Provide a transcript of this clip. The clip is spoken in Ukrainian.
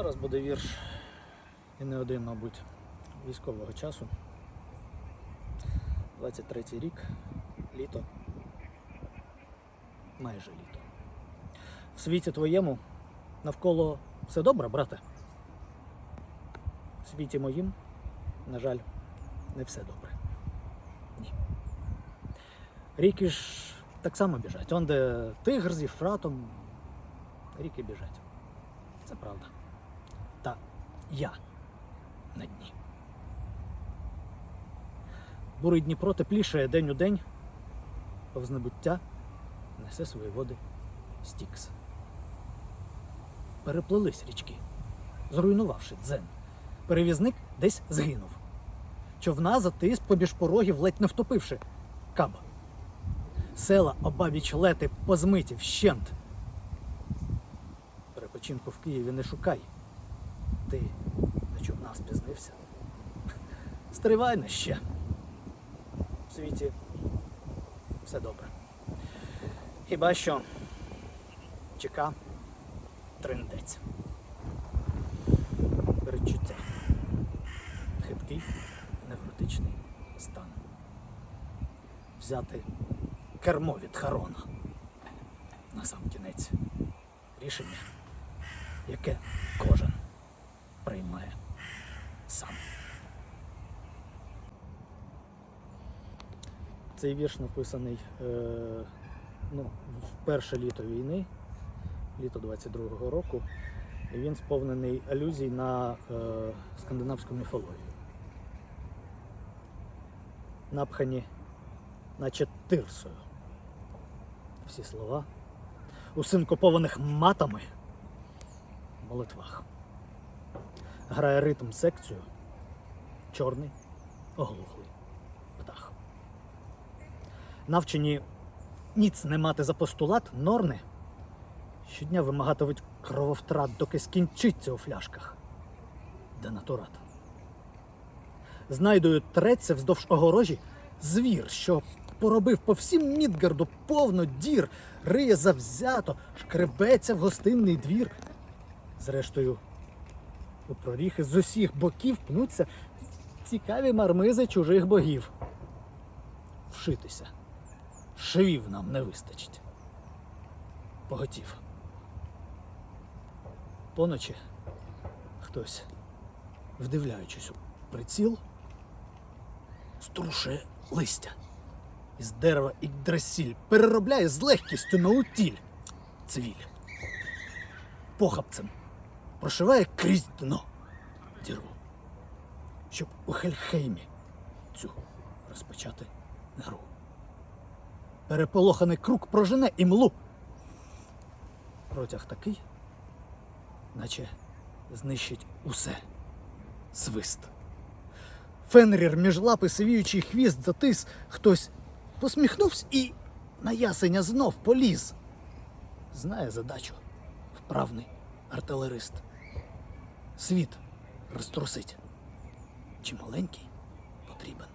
Зараз буде вірш і не один, мабуть, військового часу. 23-й рік, літо. Майже літо. В світі твоєму навколо все добре, брате. В світі моїм, на жаль, не все добре. Ні. Ріки ж так само біжать. Он де тигр з Єфратом, ріки біжать. Це правда. Я на дні. Бурий Дніпро теплішає день у день, повз небуття несе свої води Стікс. Переплились річки, зруйнувавши дзен. Перевізник десь згинув. Човна затис поміж порогів, ледь не втопивши каб. Села обабіч лети позмиті вщент. Перепочинку в Києві не шукай. Ти човна спізнився. Стривай на ще. В світі все добре. Хіба що чека триндець. Передчуття. Хиткий, невротичний стан. Взяти кермо від Харона. На сам кінець. Рішення, яке кожен приймає сам. Цей вірш написаний е, ну, в перше літо війни, літо 22-го року. І він сповнений алюзій на е, скандинавську міфологію. Напхані, наче тирсою. Всі слова у синкопованих матами молитвах. Грає ритм секцію чорний оглухлий птах. Навчені ніц не мати за постулат норни, щодня вимагатимуть крововтрат, доки скінчиться у фляшках. Денатурат. Знайдою треться вздовж огорожі звір, що поробив по всім Мідгарду повно дір, риє завзято, шкребеться в гостинний двір. Зрештою, у проріхи з усіх боків пнуться цікаві мармизи чужих богів. Вшитися. Швів нам не вистачить. Поготів. Поночі хтось, вдивляючись у приціл, струшує листя із дерева і дресіль, переробляє з легкістю на утіль цвіль. Похапцем прошиває крізь дно діру, щоб у Хельхеймі цю розпочати гру. Переполоханий круг прожене імлу. Протяг такий, наче знищить усе свист. Фенрір між лапи сивіючий хвіст затис, хтось посміхнувся і на ясеня знов поліз. Знає задачу вправний артилерист. Світ розтрусить. Чи маленький потрібен